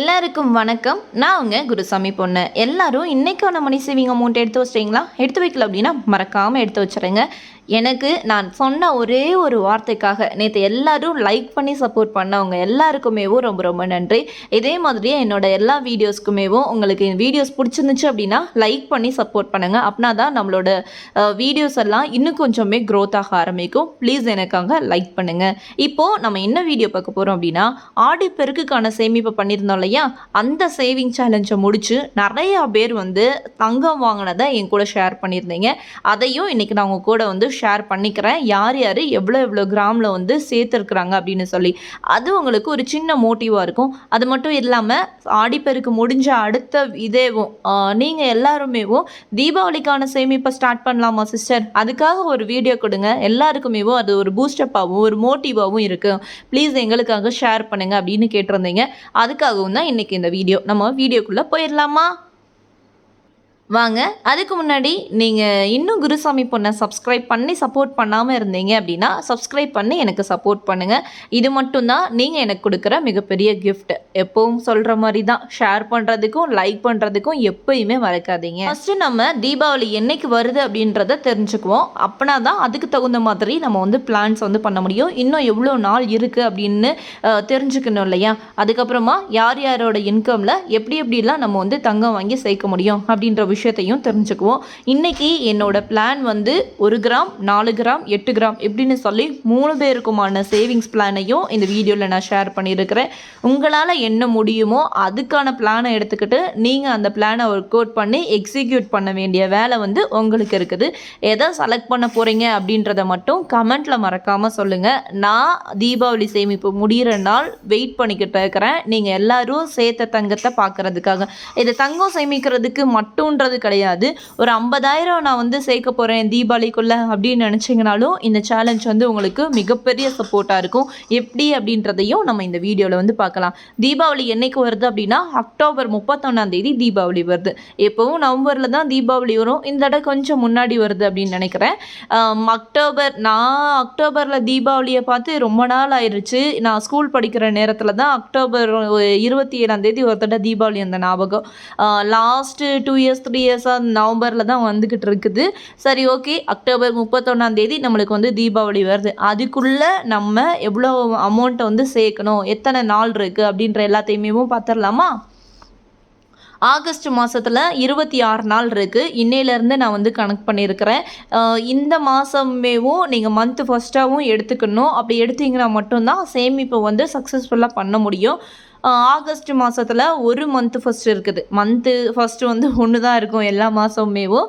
எல்லாருக்கும் வணக்கம். நான் உங்க குருசாமி பொண்ணு. எல்லாரும் இன்னைக்கான மணி சேவிங் அமௌண்ட் எடுத்து வச்சிட்டீங்களா? எடுத்து வைக்கல அப்படின்னா மறக்காமல் எடுத்து வச்சுருங்க. எனக்கு நான் சொன்ன ஒரே ஒரு வார்த்தைக்காக நேற்று எல்லாரும் லைக் பண்ணி சப்போர்ட் பண்ணவங்க எல்லாருக்குமேவும் ரொம்ப ரொம்ப நன்றி. இதே மாதிரியே என்னோட எல்லா வீடியோஸ்க்குமேவும் உங்களுக்கு வீடியோஸ் பிடிச்சிருந்துச்சு அப்படின்னா லைக் பண்ணி சப்போர்ட் பண்ணுங்கள் அப்படின்னா தான் நம்மளோட வீடியோஸ் எல்லாம் இன்னும் கொஞ்சமே க்ரோத் ஆக ஆரம்பிக்கும். ப்ளீஸ் எனக்காக லைக் பண்ணுங்கள் இப்போது நம்ம என்ன வீடியோ பார்க்க போகிறோம் அப்படின்னா ஆடி பெருக்குக்கான சேமிப்பு பண்ணியிருந்தோம் இல்லையா? அந்த சேவிங் சேலஞ்சை முடித்து நிறையா பேர் வந்து தங்கம் வாங்கினதை என் கூட ஷேர் பண்ணியிருந்தீங்க. அதையும் இன்றைக்கி நான் உங்கள் கூட வந்து ஷேர் பண்ணிக்கிறேன். யார் யார் எவ்வளோ எவ்வளோ கிராமில் வந்து சேர்த்துருக்குறாங்க அப்படின்னு சொல்லி. அது உங்களுக்கு ஒரு சின்ன மோட்டிவாக இருக்கும். அது மட்டும் இல்லாமல் ஆடிப்பெருக்கு முடிஞ்ச அடுத்த இதேவும் நீங்கள் எல்லாருமேவும் தீபாவளிக்கான சேமிப்பை ஸ்டார்ட் பண்ணலாமா சிஸ்டர் அதுக்காக ஒரு வீடியோ கொடுங்க. எல்லாருக்குமேவும் அது ஒரு பூஸ்டப்பாகவும் ஒரு மோட்டிவாகவும் இருக்கும் ப்ளீஸ் எங்களுக்காக ஷேர் பண்ணுங்கள் அப்படின்னு கேட்டிருந்தீங்க. அதுக்காகவும் தான் இன்றைக்கி இந்த வீடியோ நம்ம வீடியோக்குள்ளே போயிடலாமா? வாங்க அதுக்கு முன்னாடி நீங்கள் இன்னும் குருசாமி பொண்ணை சப்ஸ்கிரைப் பண்ணி சப்போர்ட் பண்ணாமல் இருந்தீங்க அப்படின்னா சப்ஸ்கிரைப் பண்ணி எனக்கு சப்போர்ட் பண்ணுங்கள் இது மட்டும்தான் நீங்கள் எனக்கு கொடுக்குற மிகப்பெரிய கிஃப்ட் எப்பவும் சொல்கிற மாதிரி தான் ஷேர் பண்ணுறதுக்கும் லைக் பண்ணுறதுக்கும் எப்பயுமே மறக்காதீங்க. ஃபஸ்ட்டு நம்ம தீபாவளி என்னைக்கு வருது அப்படின்றத தெரிஞ்சுக்குவோம். அப்படின்னா தான் அதுக்கு தகுந்த மாதிரி நம்ம வந்து பிளான்ஸ் வந்து பண்ண முடியும். இன்னும் எவ்வளோ நாள் இருக்குது அப்படின்னு தெரிஞ்சுக்கணும் இல்லையா? அதுக்கப்புறமா யார் யாரோட இன்கமில் எப்படி எப்படிலாம் நம்ம வந்து தங்கம் வாங்கி சேர்க்க முடியும் அப்படின்ற விஷயம் விஷயத்தையும் தெரிஞ்சுக்குவோம். இன்னைக்கு என்னோடய பிளான் வந்து ஒரு கிராம் நாலு கிராம் எட்டு கிராம் எப்படின்னு சொல்லி மூணு பேருக்குமான சேவிங்ஸ் பிளானையும் இந்த வீடியோவில் நான் ஷேர் பண்ணியிருக்கிறேன். உங்களால் என்ன முடியுமோ அதுக்கான பிளானை எடுத்துக்கிட்டு நீங்கள் அந்த பிளானை ஒர்க் அவுட் பண்ணி எக்ஸிக்யூட் பண்ண வேண்டிய வேலை வந்து உங்களுக்கு இருக்குது. எதை செலக்ட் பண்ண போகிறீங்க அப்படின்றத மட்டும் கமெண்ட்டில் மறக்காமல் சொல்லுங்கள் நான் தீபாவளி சேமிப்பு முடிகிற நாள் வெயிட் பண்ணிக்கிட்டு இருக்கிறேன். நீங்கள் எல்லோரும் சேர்த்த தங்கத்தை பார்க்குறதுக்காக இது தங்கம் சேமிக்கிறதுக்கு மட்டுன்றது கிடையாது. ஒரு ஐம்பதாயிரம் நான் வந்து சேர்க்க போகிறேன் தீபாவளிக்குள்ளே அப்படின்னு நினச்சிங்கனாலும் இந்த சேலஞ்ச் வந்து உங்களுக்கு மிகப்பெரிய சப்போர்ட்டாக இருக்கும். எப்படி அப்படின்றதையும் நம்ம இந்த வீடியோவில் வந்து பார்க்கலாம். தீபாவளி என்னைக்கு வருது அப்படின்னா அக்டோபர் முப்பத்தொன்னாம் தேதி தீபாவளி வருது. எப்போவும் நவம்பரில் தான் தீபாவளி வரும். இந்த தடவை கொஞ்சம் முன்னாடி வருது அப்படின்னு நினைக்கிறேன். அக்டோபர் நான் அக்டோபரில் தீபாவளியை பார்த்து ரொம்ப நாள் ஆயிடுச்சு நான் ஸ்கூல் படிக்கிற நேரத்தில் தான் அக்டோபர் இருபத்தி ஏழாம் தேதி ஒரு தடவை தீபாவளி அந்த ஞாபகம். லாஸ்ட்டு டூ இயர்ஸ் த்ரீ இயர்ஸாக நவம்பரில் தான் வந்துக்கிட்டு இருக்குது சரி ஓகே. அக்டோபர் முப்பத்தொன்னாம் தேதி நம்மளுக்கு வந்து தீபாவளி வருது. அதுக்குள்ளே நம்ம எவ்வளோ அமௌண்ட்டை வந்து சேர்க்கணும்? எத்தனை நாள் இருக்குது அப்படின்ற எல்லாத்தையுமே பார்த்துடலாமா ஆகஸ்ட் மாதத்தில் இருபத்தி ஆறு நாள் இருக்குது இன்னையிலேருந்து நான் வந்து கணக்கு பண்ணியிருக்கிறேன். இந்த மாதமேவும் நீங்கள் மந்த்து ஃபஸ்ட்டாகவும் எடுத்துக்கணும். அப்படி எடுத்தீங்கன்னா மட்டும்தான் சேமிப்பை வந்து சக்ஸஸ்ஃபுல்லாக பண்ண முடியும். ஆகஸ்ட் மாதத்தில் ஒரு மந்த்து ஃபஸ்ட்டு இருக்குது. மந்த்து ஃபஸ்ட்டு வந்து ஒன்று தான் இருக்கும் எல்லா மாதமுமேவும்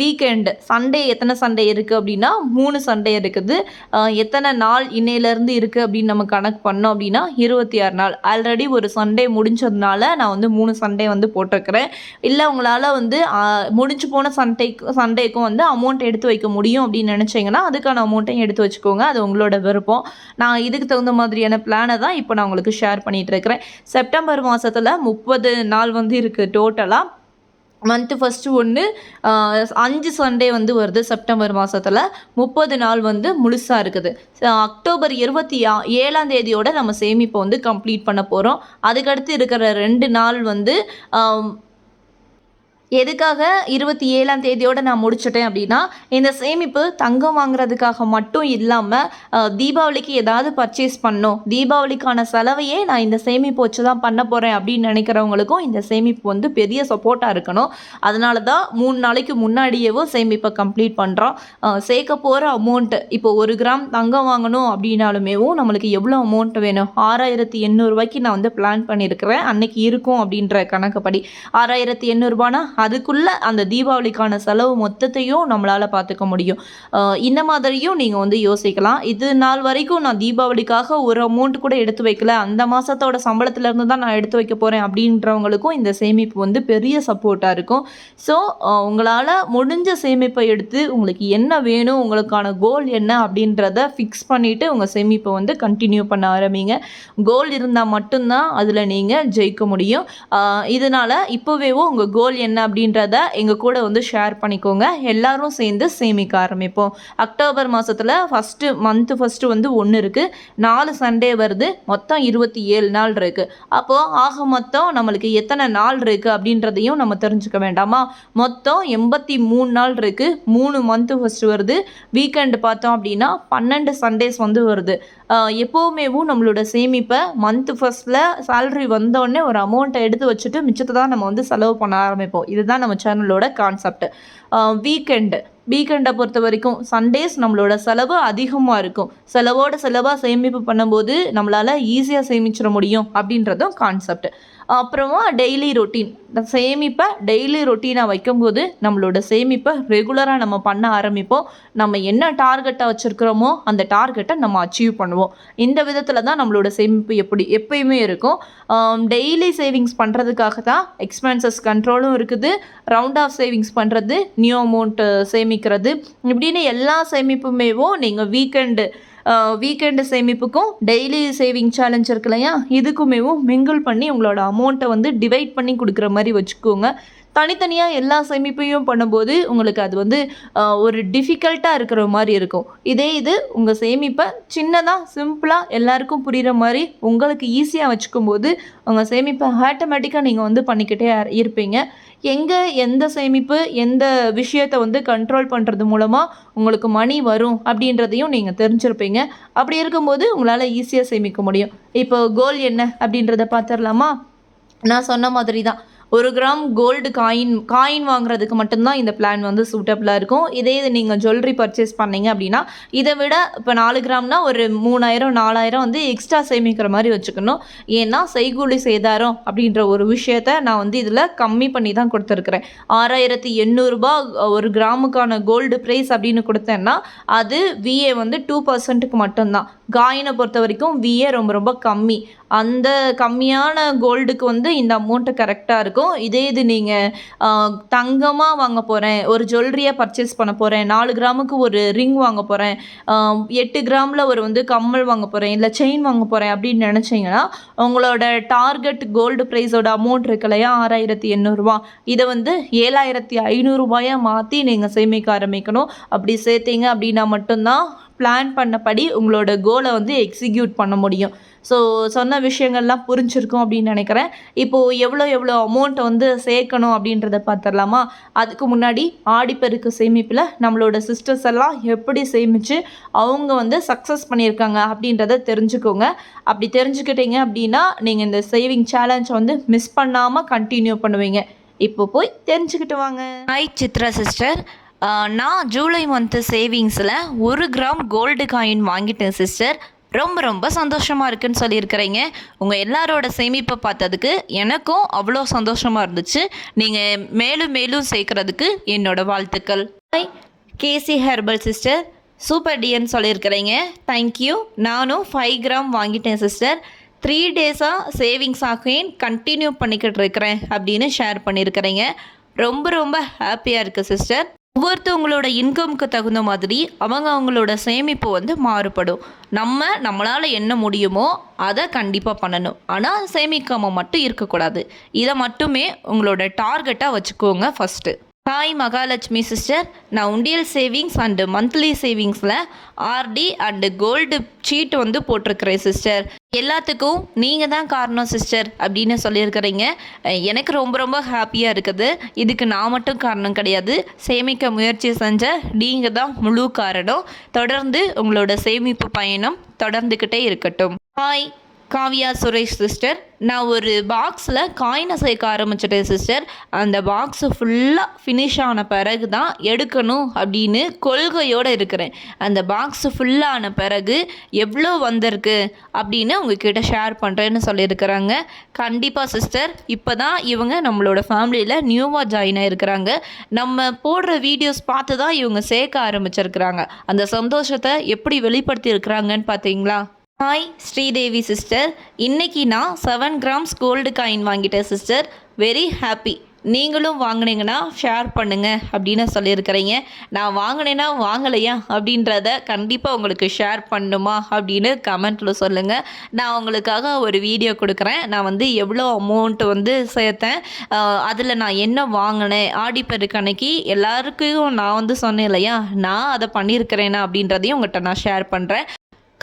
வீக்கெண்டு சண்டே எத்தனை சண்டே இருக்குது அப்படின்னா மூணு சண்டே இருக்குது. எத்தனை நாள் இன்னையிலேருந்து இருக்குது அப்படின்னு நம்ம கணக்கு பண்ணோம் அப்படின்னா இருபத்தி ஆறு நாள். ஆல்ரெடி ஒரு சண்டே முடிஞ்சதுனால நான் வந்து மூணு சண்டே வந்து போட்டிருக்கிறேன். இல்லை உங்களால் வந்து முடிஞ்சு போன சண்டேக்கு சண்டேக்கும் வந்து அமௌண்ட் எடுத்து வைக்க முடியும் அப்படின்னு நினச்சிங்கன்னா அதுக்கான அமௌண்ட்டையும் எடுத்து வச்சுக்கோங்க. அது உங்களோட விருப்பம். நான் இதுக்கு தகுந்த மாதிரியான பிளானை தான் இப்போ நான் உங்களுக்கு ஷேர் பண்ணிகிட்டு இருக்கிறேன் செப்டம்பர் மாதத்தில் முப்பது நாள் வந்து இருக்குது டோட்டலாக மந்த்து ஃபஸ்ட்டு ஒன்று அஞ்சு சண்டே வந்து வருது செப்டம்பர் மாதத்தில் முப்பது நாள் வந்து முழுசாக இருக்குது. அக்டோபர் இருபத்தி ஆ ஏழாம் தேதியோட நம்ம சேமிப்பை வந்து கம்ப்ளீட் பண்ண போகிறோம் அதுக்கடுத்து இருக்கிற ரெண்டு நாள் வந்து எதுக்காக இருபத்தி ஏழாம் தேதியோடு நான் முடிச்சிட்டேன் அப்படின்னா இந்த சேமிப்பு தங்கம் வாங்குறதுக்காக மட்டும் இல்லாமல் தீபாவளிக்கு ஏதாவது பர்ச்சேஸ் பண்ணணும். தீபாவளிக்கான செலவையே நான் இந்த சேமிப்பு வச்சு தான் பண்ண போகிறேன் அப்படின்னு நினைக்கிறவங்களுக்கும் இந்த சேமிப்பு வந்து பெரிய சப்போர்ட்டாக இருக்கணும். அதனால தான் மூணு நாளைக்கு முன்னாடியேவும் சேமிப்பை கம்ப்ளீட் பண்ணுறோம் சேர்க்க போகிற அமௌண்ட்டு இப்போ ஒரு கிராம் தங்கம் வாங்கணும் அப்படின்னாலுமேவும் நம்மளுக்கு எவ்வளோ அமௌண்ட் வேணும்? ஆறாயிரத்தி எண்ணூறுரூவாய்க்கு நான் வந்து பிளான் பண்ணியிருக்கிறேன். அன்னைக்கு இருக்கும் அப்படின்ற கணக்குப்படி. ஆறாயிரத்தி எண்ணூறுபானா அதுக்குள்ளே அந்த தீபாவளிக்கான செலவு மொத்தத்தையும் நம்மளால் பார்த்துக்க முடியும். இந்த மாதிரியும் நீங்கள் வந்து யோசிக்கலாம். இது நாள் வரைக்கும் நான் தீபாவளிக்காக ஒரு அமௌண்ட் கூட எடுத்து வைக்கல. அந்த மாதத்தோட சம்பளத்துலேருந்து தான் நான் எடுத்து வைக்க போகிறேன் அப்படின்றவங்களுக்கும் இந்த சேமிப்பு வந்து பெரிய சப்போர்ட்டாக இருக்கும். ஸோ உங்களால் முடிஞ்ச சேமிப்பை எடுத்து உங்களுக்கு என்ன வேணும் உங்களுக்கான கோல் என்ன அப்படின்றத ஃபிக்ஸ் பண்ணிவிட்டு உங்கள் சேமிப்பை வந்து கண்டினியூ பண்ண ஆரம்பிங்க. கோல் இருந்தால் மட்டும்தான் அதில் நீங்கள் ஜெயிக்க முடியும். இதனால் இப்போவேவோ உங்கள் கோல் என்ன அப்படின்றத எங்கள் கூட வந்து ஷேர் பண்ணிக்கோங்க. எல்லாரும் சேர்ந்து சேமிக்க ஆரம்பிப்போம். அக்டோபர் மாதத்தில் ஃபஸ்ட்டு மந்த்து ஃபஸ்ட்டு வந்து ஒன்று இருக்குது நாலு சண்டே வருது. மொத்தம் இருபத்தி ஏழு நாள் இருக்குது அப்போது ஆக மொத்தம் நம்மளுக்கு எத்தனை நாள் இருக்குது அப்படின்றதையும் நம்ம தெரிஞ்சுக்க வேண்டாமா? மொத்தம் எண்பத்தி மூணு நாள் இருக்குது மூணு மந்த்து ஃபஸ்ட்டு வருது. வீக்கெண்டு பார்த்தோம் அப்படின்னா பன்னெண்டு சண்டேஸ் வந்து வருது. எப்போவுமேவும் நம்மளோட சேமிப்பை மந்த்து ஃபஸ்ட்டில் சேல்ரி வந்தோடனே ஒரு அமௌண்ட்டை எடுத்து வச்சுட்டு மிச்சத்தை தான் நம்ம வந்து செலவு பண்ண ஆரம்பிப்போம். இதுதான் நம்ம சேனலோட கான்செப்ட் வீக்கெண்டு வீக்கெண்டை பொறுத்த வரைக்கும் சண்டேஸ் நம்மளோட செலவு அதிகமாக இருக்கும். செலவோட செலவாக சேமிப்பு பண்ணும்போது நம்மளால் ஈஸியாக சேமிச்சிட முடியும் அப்படின்றதும் கான்செப்ட் அப்புறமா டெய்லி ரொட்டீன் இந்த சேமிப்பை டெய்லி ரொட்டீனாக வைக்கும்போது நம்மளோட சேமிப்பை ரெகுலராக நம்ம பண்ண ஆரம்பிப்போம். நம்ம என்ன டார்கெட்டை வச்சுருக்கிறோமோ அந்த டார்கெட்டை நம்ம அச்சீவ் பண்ணுவோம். இந்த விதத்தில் தான் நம்மளோட சேமிப்பு எப்படி எப்பயுமே இருக்கும். டெய்லி சேவிங்ஸ் பண்ணுறதுக்காக தான் எக்ஸ்பென்சஸ் கண்ட்ரோலும் இருக்குது. ரவுண்ட் ஆஃப் சேவிங்ஸ் பண்ணுறது நியூ அமௌண்ட்டு சேமிக்கிறது இப்படின்னு எல்லா சேமிப்புமேவும் நீங்கள் வீக்கெண்டு வீக்கெண்டு சேமிப்புக்கும் டெய்லி சேவிங் சேலஞ்ச் இருக்கு இல்லையா? இதுக்குமேவும் மிங்கிள் பண்ணி உங்களோட அமௌண்ட்டை வந்து டிவைட் பண்ணி கொடுக்குற மாதிரி வச்சுக்கோங்க. தனித்தனியாக எல்லா சேமிப்பையும் பண்ணும்போது உங்களுக்கு அது வந்து ஒரு டிஃபிகல்ட்டாக இருக்கிற மாதிரி இருக்கும். இதே இது உங்கள் சேமிப்பை சின்னதாக சிம்பிளாக எல்லாருக்கும் புரிகிற மாதிரி உங்களுக்கு ஈஸியாக வச்சுக்கும்போது உங்கள் சேமிப்பை ஆட்டோமேட்டிக்காக நீங்கள் வந்து பண்ணிக்கிட்டே இருப்பீங்க. எங்கே எந்த சேமிப்பு எந்த விஷயத்தை வந்து கண்ட்ரோல் பண்ணுறது மூலமாக உங்களுக்கு மணி வரும் அப்படின்றதையும் நீங்கள் தெரிஞ்சிருப்பீங்க. அப்படி இருக்கும்போது உங்களால் ஈஸியாக சேமிக்க முடியும். இப்போ கோல் என்ன அப்படின்றத பார்த்துடலாமா? நான் சொன்ன மாதிரி தான் ஒரு கிராம் கோல்டு காயின் காயின் வாங்குறதுக்கு மட்டும்தான் இந்த பிளான் வந்து சூட்டபிளாக இருக்கும். இதே இது நீங்கள் ஜுவல்லரி பர்ச்சேஸ் பண்ணீங்க அப்படின்னா இதை விட இப்போ நாலு கிராம்னா ஒரு மூணாயிரம் நாலாயிரம் வந்து எக்ஸ்ட்ரா சேமிக்கிற மாதிரி வச்சுக்கணும். ஏன்னா செய்கூலி சேதாரம் அப்படின்ற ஒரு விஷயத்த நான் வந்து இதில் கம்மி பண்ணி தான் கொடுத்துருக்குறேன். ஆறாயிரத்தி எண்ணூறுபா ஒரு கிராமுக்கான கோல்டு ப்ரைஸ் அப்படின்னு கொடுத்தேன்னா அது விஏ வந்து டூ பர்சன்ட்டுக்கு மட்டும்தான். காயினை பொறுத்த வரைக்கும் விஏ ரொம்ப ரொம்ப கம்மி. அந்த கம்மியான கோல்டுக்கு வந்து இந்த அமௌண்ட்டு கரெக்டாக இருக்கும். இதே இது நீங்கள் தங்கமாக வாங்க போகிறேன் ஒரு ஜுவல்லரியாக பர்ச்சேஸ் பண்ண போகிறேன் நாலு கிராமுக்கு ஒரு ரிங் வாங்க போகிறேன் எட்டு கிராமில் ஒரு வந்து கம்மல் வாங்க போகிறேன் இல்லை செயின் வாங்க போகிறேன் அப்படின்னு நினச்சிங்கன்னா உங்களோட டார்கெட் கோல்டு ப்ரைஸோட அமௌண்ட் இருக்கு இல்லையா? ஆறாயிரத்தி எண்ணூறுரூவா இதை வந்து ஏழாயிரத்தி ஐநூறுரூபாயாக மாற்றி நீங்கள் சேமிக்க ஆரம்பிக்கணும். அப்படி சேர்த்தீங்க அப்படின்னா மட்டும்தான் பிளான் பண்ணபடி உங்களோட கோலை வந்து எக்ஸிக்யூட் பண்ண முடியும். ஸோ சொன்ன விஷயங்கள்லாம் புரிஞ்சிருக்கும் அப்படின்னு நினைக்கிறேன். இப்போது எவ்வளோ எவ்வளோ அமௌண்ட்டை வந்து சேர்க்கணும் அப்படின்றத பார்த்துடலாமா? அதுக்கு முன்னாடி ஆடிப்பெருக்கு சேமிப்பில் நம்மளோட சிஸ்டர்ஸ் எல்லாம் எப்படி சேமித்து அவங்க வந்து சக்ஸஸ் பண்ணியிருக்காங்க அப்படின்றத தெரிஞ்சுக்கோங்க. அப்படி தெரிஞ்சுக்கிட்டீங்க அப்படின்னா நீங்கள் இந்த சேவிங் சேலஞ்சை வந்து மிஸ் பண்ணாமல் கண்டினியூ பண்ணுவீங்க. இப்போ போய் தெரிஞ்சுக்கிட்டு வாங்க. ஹாய் சித்ரா சிஸ்டர் நான் ஜூலை மந்த்து சேவிங்ஸில் ஒரு கிராம் கோல்டு காயின் வாங்கிட்டேன் சிஸ்டர் ரொம்ப ரொம்ப சந்தோஷமாக இருக்குன்னு சொல்லியிருக்கிறீங்க. உங்கள் எல்லாரோட சேமிப்பை பார்த்ததுக்கு எனக்கும் அவ்வளோ சந்தோஷமாக இருந்துச்சு. நீங்கள் மேலும் மேலும் சேர்க்குறதுக்கு என்னோட வாழ்த்துக்கள். Hi KC herbal sister super டிஎன்னு சொல்லியிருக்கிறீங்க. தேங்க்யூ நானும் ஃபைவ் கிராம் வாங்கிட்டேன் சிஸ்டர் த்ரீ டேஸாக சேவிங்ஸ் ஆகேன் கண்டினியூ பண்ணிக்கிட்டு இருக்கிறேன் அப்படின்னு ஷேர் பண்ணியிருக்கிறீங்க. ரொம்ப ரொம்ப ஹாப்பியாக இருக்குது சிஸ்டர் ஒவ்வொருத்தவங்களோட இன்கம்க்கு தகுந்த மாதிரி அவங்க அவங்களோட சேமிப்பு வந்து மாறுபடும். நம்ம நம்மளால் என்ன முடியுமோ அதை கண்டிப்பாக பண்ணணும். ஆனால் சேமிக்காமல் மட்டும் இருக்கக்கூடாது. இதை மட்டுமே உங்களோட டார்கெட்டாக வச்சுக்கோங்க ஃபஸ்ட்டு ஹாய் மகாலட்சுமி சிஸ்டர் நான் உண்டியல் சேவிங்ஸ் அண்டு மந்த்லி சேவிங்ஸில் ஆர்டி அண்டு கோல்டு சீட் வந்து போட்டிருக்கிறேன் சிஸ்டர் எல்லாத்துக்கும் நீங்கள் தான் காரணம் சிஸ்டர் அப்படின்னு சொல்லியிருக்கிறீங்க. எனக்கு ரொம்ப ரொம்ப ஹாப்பியாக இருக்குது. இதுக்கு நான் மட்டும் காரணம் கிடையாது. சேமிக்க முயற்சி செஞ்ச நீங்கள் தான் முழு காரணம். தொடர்ந்து உங்களோட சேமிப்பு பயணம் தொடர்ந்துக்கிட்டே இருக்கட்டும். ஹாய் காவியா சுரேஷ் சிஸ்டர் நான் ஒரு பாக்ஸில் காயினை சேர்க்க ஆரம்பிச்சிட்டேன் சிஸ்டர் அந்த பாக்ஸு ஃபுல்லாக ஃபினிஷ் ஆன பிறகு தான் எடுக்கணும் அப்படின்னு கொள்கையோடு இருக்கிறேன். அந்த பாக்ஸு ஃபுல்லான பிறகு எவ்வளோ வந்திருக்கு அப்படின்னு உங்ககிட்ட ஷேர் பண்ணுறேன்னு சொல்லியிருக்கிறாங்க. கண்டிப்பாக சிஸ்டர் இப்போ தான் இவங்க நம்மளோட ஃபேமிலியில் நியூவாக ஜாயின் ஆகிருக்கிறாங்க நம்ம போடுற வீடியோஸ் பார்த்து தான் இவங்க சேர்க்க ஆரம்பிச்சிருக்கிறாங்க. அந்த சந்தோஷத்தை எப்படி வெளிப்படுத்தி இருக்கிறாங்கன்னு பார்த்தீங்களா? ஹாய் ஸ்ரீதேவி சிஸ்டர் இன்னைக்கு நான் செவன் கிராம்ஸ் கோல்டு காயின் வாங்கிட்டேன் சிஸ்டர் வெரி ஹாப்பி நீங்களும் வாங்கினீங்கன்னா ஷேர் பண்ணுங்கள் அப்படின்னு சொல்லியிருக்கிறீங்க. நான் வாங்கினேன்னா வாங்கலையா அப்படின்றத கண்டிப்பாக உங்களுக்கு ஷேர் பண்ணணுமா அப்படின்னு கமெண்ட்டில் சொல்லுங்கள் நான் உங்களுக்காக ஒரு வீடியோ கொடுக்குறேன். நான் வந்து எவ்வளோ அமௌண்ட் வந்து சேர்த்தேன். அதில் நான் என்ன வாங்கினேன் ஆடிப்பெருக்கு அன்னைக்கு எல்லாருக்கும் நான் வந்து சொன்னேன் இல்லையா? நான் அதை பண்ணியிருக்கிறேன்னா அப்படின்றதையும் உங்கள்கிட்ட நான் ஷேர் பண்ணுறேன்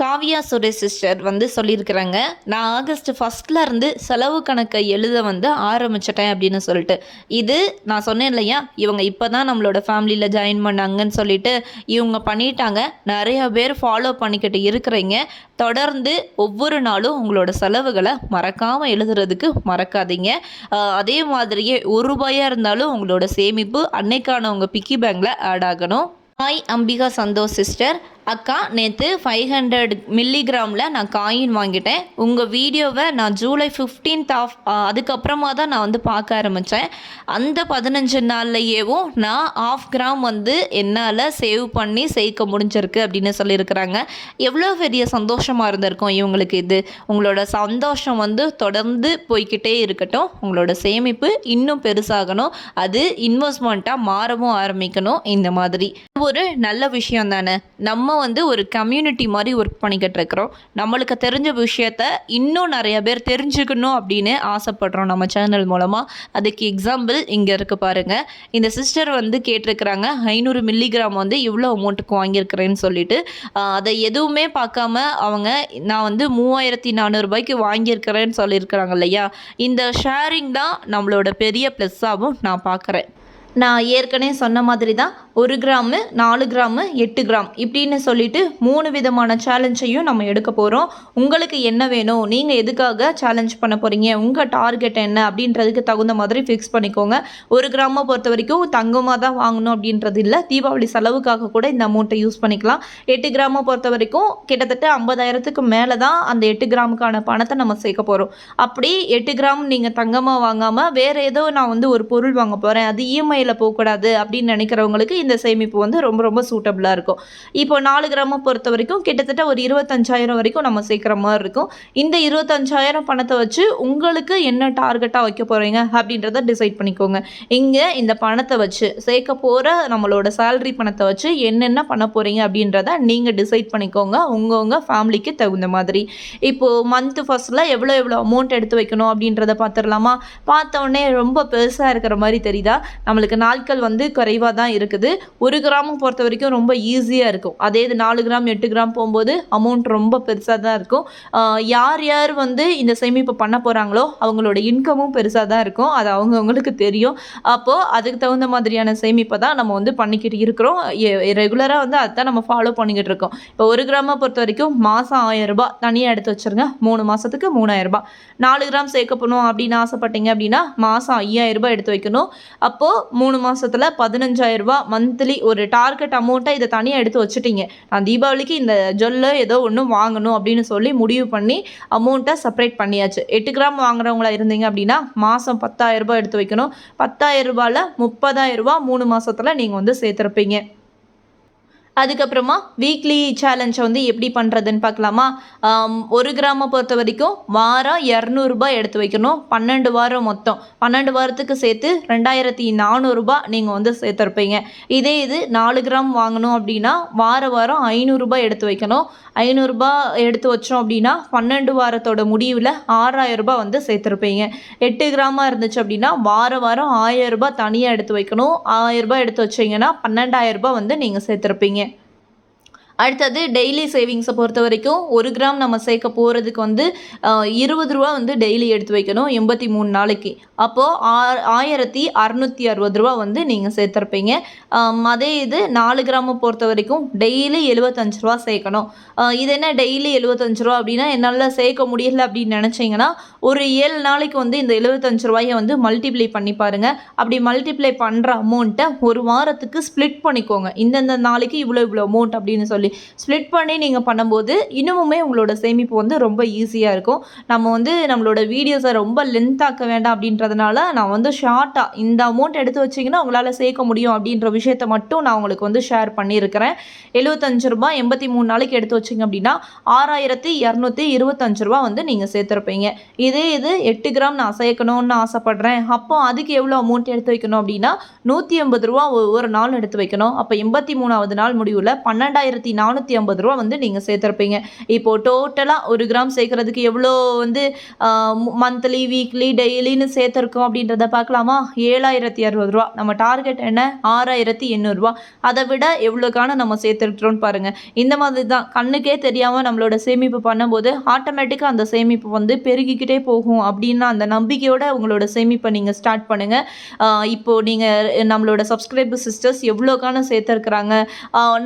காவியா சுரேஷ் சிஸ்டர் வந்து சொல்லியிருக்கிறாங்க நான் ஆகஸ்ட் ஃபஸ்ட்லேருந்து இருந்து செலவு கணக்கை எழுத வந்து ஆரம்பிச்சிட்டேன் அப்படின்னு சொல்லிட்டு. இது நான் சொன்னேன் இல்லையா? இவங்க இப்போ தான் நம்மளோட ஃபேமிலியில் ஜாயின் பண்ணாங்கன்னு சொல்லிட்டு இவங்க பண்ணிட்டாங்க. நிறைய பேர் ஃபாலோ பண்ணிக்கிட்டு இருக்கிறீங்க. தொடர்ந்து ஒவ்வொரு நாளும் உங்களோட செலவுகளை மறக்காமல் எழுதுறதுக்கு மறக்காதீங்க. அதே மாதிரியே ஒரு ரூபாயாக இருந்தாலும் உங்களோட சேமிப்பு அன்னைக்கான உங்கள் பிக்கி பேங்கில் ஆட் ஆகணும். Hi Ambika Santhosh sister. அக்கா நேற்று ஃபைவ் ஹண்ட்ரட் மில்லிகிராமில் நான் காயின் வாங்கிட்டேன். உங்கள் வீடியோவை நான் ஜூலை ஃபிஃப்டீன்த் ஆஃப் அதுக்கப்புறமா தான் நான் வந்து பார்க்க ஆரம்பித்தேன் அந்த பதினஞ்சு நாள்லையேவும் நான் ஆஃப் கிராம் வந்து என்னால் சேவ் பண்ணி சேர்க்க முடிஞ்சிருக்கு அப்படின்னு சொல்லியிருக்கிறாங்க. எவ்வளோ பெரிய சந்தோஷமாக இருந்திருக்கும் இவங்களுக்கு இது. உங்களோட சந்தோஷம் வந்து தொடர்ந்து போய்க்கிட்டே இருக்கட்டும். உங்களோட சேமிப்பு இன்னும் பெருசாகணும். அது இன்வெஸ்ட்மெண்ட்டாக மாறவும் ஆரம்பிக்கணும். இந்த மாதிரி. ஒரு நல்ல விஷயம் தானே? நம்ம வந்து ஒரு கம்யூனிட்டி மாதிரி ஒர்க் பண்ணிக்கிட்டு இருக்கிறோம். நம்மளுக்கு தெரிஞ்ச விஷயத்த இன்னும் நிறைய பேர் தெரிஞ்சுக்கணும் அப்படின்னு ஆசைப்படுறோம் நம்ம சேனல் மூலமாக அதுக்கு எக்ஸாம்பிள் இங்கே இருக்குது பாருங்கள் இந்த சிஸ்டர் வந்து கேட்டிருக்கிறாங்க ஐநூறு மில்லிகிராம் வந்து இவ்வளோ அமௌண்ட்டுக்கு வாங்கியிருக்கிறேன்னு சொல்லிட்டு. அதை எதுவுமே பார்க்காம அவங்க நான் வந்து மூவாயிரத்தி நானூறுபாய்க்கு வாங்கியிருக்கிறேன்னு சொல்லியிருக்கிறாங்க இல்லையா? இந்த ஷேரிங் தான் நம்மளோட பெரிய ப்ளஸ்ஸாகவும் நான் பார்க்குறேன். நான் ஏற்கனவே சொன்ன மாதிரி தான் ஒரு கிராமு நாலு கிராமு எட்டு கிராம் இப்படின்னு சொல்லிட்டு மூணு விதமான சேலஞ்சையும் நம்ம எடுக்க போகிறோம் உங்களுக்கு என்ன வேணும்? நீங்கள் எதுக்காக சேலஞ்ச் பண்ண போகிறீங்க உங்கள் டார்கெட் என்ன? அப்படின்றதுக்கு தகுந்த மாதிரி ஃபிக்ஸ் பண்ணிக்கோங்க. ஒரு கிராமை பொறுத்த வரைக்கும் தங்கமாக தான் வாங்கணும் அப்படின்றது இல்லை. தீபாவளி செலவுக்காக கூட இந்த அமௌண்ட்டை யூஸ் பண்ணிக்கலாம். எட்டு கிராமை பொறுத்த வரைக்கும் கிட்டத்தட்ட ஐம்பதாயிரத்துக்கு மேலே தான் அந்த எட்டு கிராமுக்கான பணத்தை நம்ம சேர்க்க போகிறோம் அப்படி எட்டு கிராம் நீங்கள் தங்கமாக வாங்காமல் வேறு ஏதோ நான் வந்து ஒரு பொருள் வாங்க போகிறேன் அது இஎம்ஐ இஎம்ஐயில் போகக்கூடாது அப்படின்னு நினைக்கிறவங்களுக்கு இந்த சேமிப்பு வந்து ரொம்ப ரொம்ப சூட்டபுளாக இருக்கும். இப்போ நாலு கிராமம் பொறுத்த வரைக்கும் கிட்டத்தட்ட ஒரு இருபத்தஞ்சாயிரம் வரைக்கும் நம்ம சேர்க்குற மாதிரி இருக்கும். இந்த இருபத்தஞ்சாயிரம் பணத்தை வச்சு உங்களுக்கு என்ன டார்கெட்டாக வைக்க போகிறீங்க அப்படின்றத டிசைட் பண்ணிக்கோங்க. இங்கே இந்த பணத்தை வச்சு சேர்க்க போகிற நம்மளோட சேலரி பணத்தை வச்சு என்னென்ன பண்ண போகிறீங்க அப்படின்றத நீங்கள் டிசைட் பண்ணிக்கோங்க. உங்கவுங்க ஃபேமிலிக்கு தகுந்த மாதிரி. இப்போது மந்த்து ஃபர்ஸ்ட்டில் எவ்வளோ எவ்வளோ அமௌண்ட் எடுத்து வைக்கணும் அப்படின்றத பார்த்துடலாமா? பார்த்த உடனே ரொம்ப பெருசாக இருக்கிற மாதிரி தெரியுதா? நம்மளுக்கு நாட்கள் வந்து குறைவாக தான் இருக்குது. ஒரு கிராமம் பொறுத்த வரைக்கும் ரொம்ப ஈஸியாக இருக்கும். அதே இது நாலு கிராம் எட்டு கிராம் போகும்போது அமௌண்ட் ரொம்ப பெருசாக தான் இருக்கும். யார் யார் வந்து இந்த சேமிப்பு பண்ண போகிறாங்களோ அவங்களோட இன்கமும் பெருசாக தான் இருக்கும். அது அவங்கவுங்களுக்கு தெரியும். அப்போது அதுக்கு தகுந்த மாதிரியான சேமிப்பை தான் நம்ம வந்து பண்ணிக்கிட்டு இருக்கிறோம். ரெகுலராக வந்து அதுதான் நம்ம ஃபாலோ பண்ணிக்கிட்டு இருக்கோம். இப்போ ஒரு கிராமை பொறுத்த வரைக்கும் மாதம் ஆயிரம் ரூபாய். தனியாக எடுத்து வச்சுருங்க. மூணு மாதத்துக்கு மூணாயிரரூபா நாலு கிராம் சேர்க்க போகணும் அப்படின்னு ஆசைப்பட்டீங்க அப்படின்னா மாதம் ஐயாயிரம் ரூபாய் எடுத்து வைக்கணும். அப்போது மூணு மாதத்தில் பதினஞ்சாயிரம் மந்த்லி ஒரு டார்கெட் அமௌண்ட்டை இதை தனியாக எடுத்து வச்சுட்டீங்க. நான் தீபாவளிக்கு இந்த ஜொல்ல ஏதோ ஒன்று வாங்கணும் அப்படின்னு சொல்லி முடிவு பண்ணி அமௌண்ட்டை செப்பரேட் பண்ணியாச்சு. எட்டு கிராம் வாங்குறவங்களா இருந்தீங்க அப்படின்னா மாதம் பத்தாயிரம் ரூபாய் எடுத்து வைக்கணும். பத்தாயிரம் ரூபாயில் முப்பதாயிரம் மூணு மாதத்தில் நீங்கள் வந்து சேர்த்துருப்பீங்க. அதுக்கப்புறமா வீக்லி சேலஞ்சை வந்து எப்படி பண்ணுறதுன்னு பார்க்கலாமா? ஒரு கிராமை பொறுத்த வரைக்கும் வாரம் இரநூறுபா எடுத்து வைக்கணும். பன்னெண்டு வாரம் மொத்தம். பன்னெண்டு வாரத்துக்கு சேர்த்து ரெண்டாயிரத்தி நானூறுரூபா நீங்கள் வந்து சேர்த்துருப்பீங்க. இதே இது நாலு கிராம் வாங்கணும் அப்படின்னா வார வாரம் ஐநூறுரூபா எடுத்து வைக்கணும். ஐநூறுரூபா எடுத்து வச்சோம் அப்படின்னா பன்னெண்டு வாரத்தோட முடிவில் ஆறாயிரரூபா வந்து சேர்த்துருப்பீங்க. எட்டு கிராமாக இருந்துச்சு அப்படின்னா வார வாரம் ஆயிரரூபா தனியாக எடுத்து வைக்கணும். ஆயிரரூபா எடுத்து வச்சிங்கன்னா பன்னெண்டாயிரரூபா ரூபாய் வந்து நீங்கள் சேர்த்துருப்பீங்க. அடுத்தது டெய்லி சேவிங்ஸை பொறுத்த வரைக்கும் ஒரு கிராம் நம்ம சேர்க்க போகிறதுக்கு வந்து இருபது ரூபா வந்து டெய்லி எடுத்து வைக்கணும் எண்பத்தி மூணு நாளைக்கு. அப்போது ஆ ஆயிரத்தி அறநூற்றி அறுபது ரூபா வந்து நீங்கள் சேர்த்துருப்பீங்க. அதே இது நாலு கிராமை பொறுத்த வரைக்கும் டெய்லி எழுபத்தஞ்சு ரூபா சேர்க்கணும். இது என்ன டெய்லி எழுபத்தஞ்சு ரூபா அப்படின்னா என்னால் சேர்க்க முடியல அப்படின்னு நினச்சிங்கன்னா ஒரு ஏழு நாளைக்கு வந்து இந்த எழுபத்தஞ்சு ரூபாயை வந்து மல்டிப்ளை பண்ணி பாருங்கள் அப்படி மல்டிப்ளை பண்ணுற அமௌண்ட்டை ஒரு வாரத்துக்கு ஸ்ப்ளிட் பண்ணிக்கோங்க. இந்தந்த நாளைக்கு இவ்வளோ இவ்வளோ அமௌண்ட் அப்படின்னு சொல்லி சொல்லி ஸ்ப்ளிட் பண்ணி நீங்கள் பண்ணும்போது இன்னமுமே உங்களோட சேமிப்பு வந்து ரொம்ப ஈஸியாக இருக்கும். நம்ம வந்து நம்மளோட வீடியோஸை ரொம்ப லென்த் ஆக்க வேண்டாம் அப்படின்றதுனால நான் வந்து ஷார்ட்டாக இந்த அமௌண்ட் எடுத்து வச்சிங்கன்னா உங்களால் சேர்க்க முடியும் அப்படின்ற விஷயத்தை மட்டும் நான் உங்களுக்கு வந்து ஷேர் பண்ணியிருக்கிறேன். எழுபத்தஞ்சு ரூபாய் எண்பத்தி மூணு நாளைக்கு எடுத்து வச்சிங்க அப்படின்னா ஆறாயிரத்தி இரநூத்தி இருபத்தஞ்சு ரூபா வந்து நீங்கள் சேர்த்துருப்பீங்க. இதே இது எட்டு கிராம் நான் சேர்க்கணும்னு ஆசைப்பட்றேன். அப்போ அதுக்கு எவ்வளோ அமௌண்ட் எடுத்து வைக்கணும் அப்படின்னா நூற்றி ஐம்பது ரூபா ஒவ்வொரு நாள் எடுத்து வைக்கணும். அப்போ எண்பத்தி மூணாவது நாள் முடிவில் பன்னெண்டாயிரத்தி நானூற்றி ஐம்பது ரூபா வந்து நீங்கள் சேர்த்துருப்பீங்க. இப்போது டோட்டலாக ஒரு கிராம் சேர்க்குறதுக்கு எவ்வளோ வந்து மந்த்லி வீக்லி டெய்லின்னு சேர்த்துருக்கோம் அப்படின்றத பார்க்கலாமா? ஏழாயிரத்தி அறுபது ரூபா. நம்ம டார்கெட் என்ன? ஆறாயிரத்தி எண்ணூறுரூவா அதை விட எவ்வளோக்கான நம்ம சேர்த்துருக்குறோன்னு பாருங்கள் இந்த மாதிரி தான். கண்ணுக்கே தெரியாமல் நம்மளோட சேமிப்பு பண்ணும்போது ஆட்டோமேட்டிக்காக அந்த சேமிப்பு வந்து பெருகிக்கிட்டே போகும் அப்படின்னு அந்த நம்பிக்கையோட உங்களோட சேமிப்பை நீங்கள் ஸ்டார்ட் பண்ணுங்கள் இப்போது நீங்கள் நம்மளோட சப்ஸ்கிரைபர் சிஸ்டர்ஸ் எவ்வளோக்கான சேர்த்துருக்குறாங்க?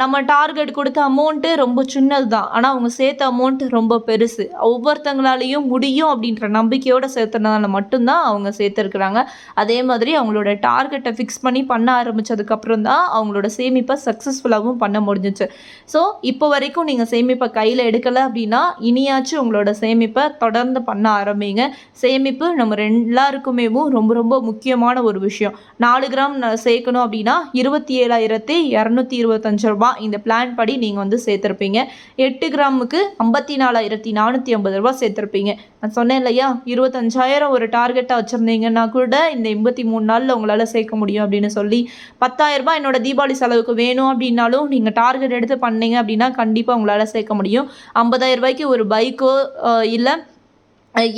நம்ம டார்கெட் கொடுத்த அமௌண்ட்டு ரொம்ப சின்னது தான் ஆனால் அவங்க சேர்த்த அமௌண்ட் ரொம்ப பெருசு. ஒவ்வொருத்தங்களாலேயும் முடியும் அப்படின்ற நம்பிக்கையோடு சேர்த்துனதால மட்டும்தான் அவங்க சேர்த்துருக்குறாங்க. அதே மாதிரி அவங்களோட டார்கெட்டை ஃபிக்ஸ் பண்ணி பண்ண ஆரம்பித்ததுக்கப்புறம் தான் அவங்களோட சேமிப்பை சக்ஸஸ்ஃபுல்லாகவும் பண்ண முடிஞ்சிச்சு. ஸோ இப்போ வரைக்கும் நீங்கள் சேமிப்பை கையில் எடுக்கலை அப்படின்னா இனியாச்சும் உங்களோட சேமிப்பை தொடர்ந்து பண்ண ஆரம்பிங்க. சேமிப்பு நம்ம எல்லாருக்குமே ரொம்ப ரொம்ப முக்கியமான ஒரு விஷயம். நாலு கிராம் சேர்க்கணும் அப்படின்னா இருபத்தி ஏழாயிரத்தி இரநூத்தி இருபத்தஞ்சு ரூபாய். இந்த பிளான் படி நீங்கள் வந்து சேர்த்துருப்பீங்க. எட்டு கிராமுக்கு ஐம்பத்தி நாலாயிரத்தி நானூற்றி ஐம்பது ரூபா சேர்த்துருப்பீங்க. நான் சொன்னேன் இல்லையா? இருபத்தஞ்சாயிரம் ஒரு டார்கெட்டாக வச்சுருந்தீங்கன்னா கூட இந்த எண்பத்தி மூணு நாளில் உங்களால் சேர்க்க முடியும் அப்படின்னு சொல்லி பத்தாயிரரூபா ரூபாய் என்னோட தீபாவளி செலவுக்கு வேணும் அப்படின்னாலும் நீங்கள் டார்கெட் எடுத்து பண்ணீங்க அப்படின்னா கண்டிப்பாக உங்களால் சேர்க்க முடியும். ஐம்பதாயிரம் ரூபாய்க்கு ஒரு பைக்கோ இல்லை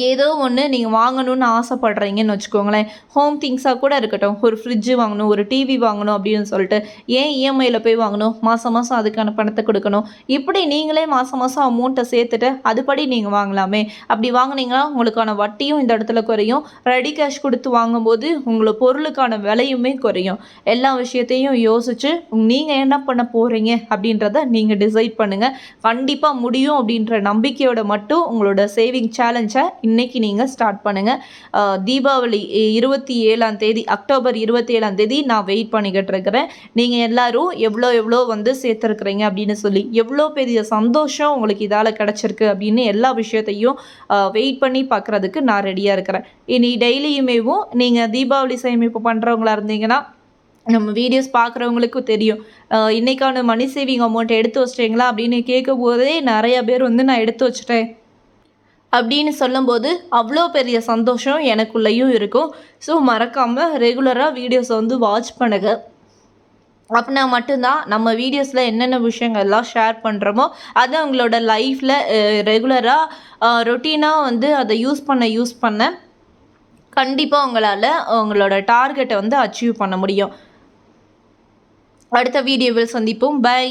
ஏதோ ஒன்று நீங்கள் வாங்கணும்னு ஆசைப்படுறீங்கன்னு வச்சுக்கோங்களேன். ஹோம் திங்ஸாக கூட இருக்கட்டும். ஒரு ஃப்ரிட்ஜு வாங்கணும் ஒரு டிவி வாங்கணும் அப்படின்னு சொல்லிட்டு ஏன் இஎம்ஐயில் போய் வாங்கணும்? மாதம் மாதம் அதுக்கான பணத்தை கொடுக்கணும். இப்படி நீங்களே மாதம் மாதம் அமௌண்ட்டை சேர்த்துட்டு அதுபடி நீங்கள் வாங்கலாமே. அப்படி வாங்கினீங்கன்னா உங்களுக்கான வட்டியும் இந்த இடத்துல குறையும். ரெடி கேஷ் கொடுத்து வாங்கும்போது உங்களை பொருளுக்கான விலையுமே குறையும். எல்லா விஷயத்தையும் யோசிச்சு நீங்கள் என்ன பண்ண போகிறீங்க அப்படின்றத நீங்கள் டிசைட் பண்ணுங்கள் கண்டிப்பாக முடியும் அப்படின்ற நம்பிக்கையோட மட்டும் உங்களோட சேவிங் சேலஞ்சை இன்னைக்கு நீங்கள் ஸ்டார்ட் பண்ணுங்கள் தீபாவளி இருபத்தி ஏழாம் தேதி அக்டோபர் இருபத்தி ஏழாம் தேதி நான் வெயிட் பண்ணிக்கிட்டு இருக்கிறேன். நீங்கள் எல்லாரும் எவ்வளோ எவ்வளோ வந்து சேர்த்துருக்குறீங்க அப்படின்னு சொல்லி எவ்வளோ பெரிய சந்தோஷம் உங்களுக்கு இதால் கிடச்சிருக்கு அப்படின்னு எல்லா விஷயத்தையும் வெயிட் பண்ணி பார்க்குறதுக்கு நான் ரெடியாக இருக்கிறேன். இனி டெய்லியுமேவும் நீங்கள் தீபாவளி சேமிப்பு பண்ணுறவங்களா இருந்தீங்கன்னா நம்ம வீடியோஸ் பார்க்குறவங்களுக்கும் தெரியும். இன்றைக்கான மணி சேவிங் அமௌண்ட் எடுத்து வச்சிட்டீங்களா அப்படின்னு கேட்கும் போதே நிறைய பேர் வந்து நான் எடுத்து வச்சிட்டேன். அப்படின்னு சொல்லும்போது அவ்வளோ பெரிய சந்தோஷம் எனக்குள்ளேயும் இருக்கும். ஸோ மறக்காமல் ரெகுலராக வீடியோஸை வந்து வாட்ச் பண்ணுங்க. அப்படின்னா மட்டும்தான் நம்ம வீடியோஸில் என்னென்ன விஷயங்கள்லாம் ஷேர் பண்ணுறோமோ அதை அவங்களோட லைஃப்பில் ரெகுலராக ரொட்டீனாக வந்து அதை யூஸ் பண்ண யூஸ் பண்ண கண்டிப்பாக உங்களால் உங்களோட டார்கெட்டை வந்து அச்சீவ் பண்ண முடியும். அடுத்த வீடியோவில் சந்திப்போம். பை